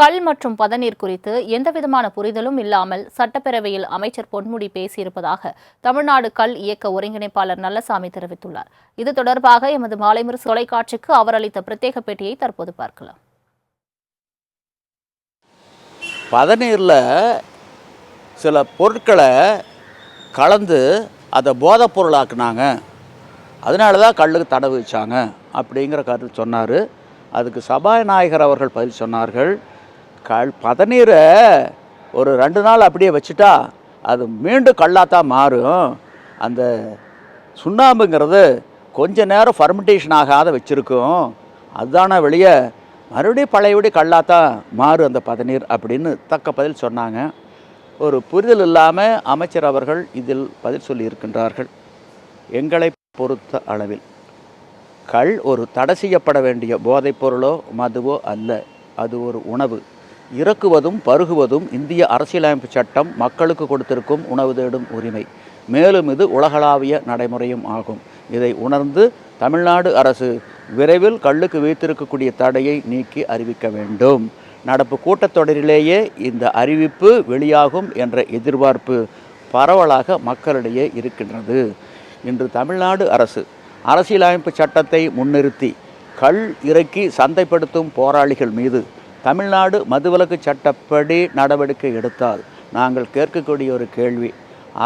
கல் மற்றும் பதநீர் குறித்து எந்தவிதமான புரிதலும் இல்லாமல் சட்டப்பேரவையில் அமைச்சர் பொன்முடி பேசியிருப்பதாக தமிழ்நாடு கல் இயக்க ஒருங்கிணைப்பாளர் நல்லசாமி தெரிவித்துள்ளார். இது தொடர்பாக எமது மாலைமுறை தொலைக்காட்சிக்கு அவர் அளித்த பிரத்யேக பேட்டியை தற்போது பார்க்கலாம். பதநீரில் சில பொருட்களை கலந்து அதை போதைப் பொருளாக்குனாங்க அதனால தான் கல்லுக்கு தடை வச்சாங்க அப்படிங்கிற கருத்து சொன்னார். அதுக்கு சபாநாயகர் அவர்கள் பதில் சொன்னார்கள். கல் பதநீரை ஒரு ரெண்டு நாள் அப்படியே வச்சுட்டா அது மீண்டும் கல்லாத்தான் மாறும். அந்த சுண்ணாம்புங்கிறது கொஞ்ச நேரம் ஃபர்மெண்டேஷன் ஆகாத வச்சுருக்கும். அதுதானே வெளியே மறுபடியும் பழையபடி கல்லாத்தான் மாறும் அந்த பதநீர் அப்படின்னு தக்க பதில் சொன்னாங்க. ஒரு புரிதல் இல்லாமல் அமைச்சர் அவர்கள் இதில் பதில் சொல்லியிருக்கின்றார்கள் எங்களை பொறுத்த அளவில் கள் ஒரு தடை செய்யப்பட வேண்டிய போதைப் பொருளோ மதுவோ அல்ல. அது ஒரு உணவு. இறக்குவதும் பருகுவதும் இந்திய அரசியலமைப்பு சட்டம் மக்களுக்கு கொடுத்திருக்கும் உணவு தேடும் உரிமை. மேலும் இது உலகளாவிய நடைமுறையும் ஆகும். இதை உணர்ந்து தமிழ்நாடு அரசு விரைவில் கல்லுக்கு வைத்திருக்கக்கூடிய தடையை நீக்கி அறிவிக்க வேண்டும். நடப்பு கூட்டத்தொடரிலேயே இந்த அறிவிப்பு வெளியாகும் என்ற எதிர்பார்ப்பு பரவலாக மக்களிடையே இருக்கின்றது. இன்று தமிழ்நாடு அரசு அரசியலமைப்பு சட்டத்தை முன்னிறுத்தி கல் இறக்கி சந்தைப்படுத்தும் போராளிகள் மீது தமிழ்நாடு மதுவிலக்கு சட்டப்படி நடவடிக்கை எடுத்தால் நாங்கள் கேட்கக்கூடிய ஒரு கேள்வி.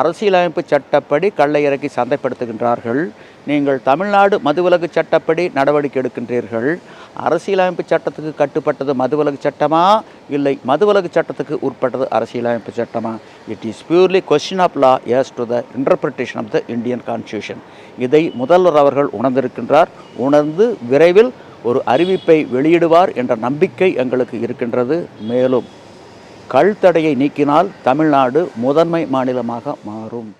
அரசியலமைப்பு சட்டப்படி கள்ளை இறக்கி சந்தைப்படுத்துகின்றார்கள். நீங்கள் தமிழ்நாடு மதுவிலக்கு சட்டப்படி நடவடிக்கை எடுக்கின்றீர்கள். அரசியலமைப்பு சட்டத்துக்கு கட்டுப்பட்டது மதுவிலக்கு சட்டமா? இல்லை மதுவிலக்கு சட்டத்துக்கு உட்பட்டது அரசியலமைப்பு சட்டமா? It is purely question of law as to the interpretation of the Indian constitution இதை முதல்வர் அவர்கள் உணர்ந்திருக்கின்றார். உணர்ந்து விரைவில் ஒரு அறிவிப்பை வெளியிடுவார் என்ற நம்பிக்கை எங்களுக்கு இருக்கின்றது. மேலும் கல் தடையை நீக்கினால் தமிழ்நாடு முதன்மை மாநிலமாக மாறும்.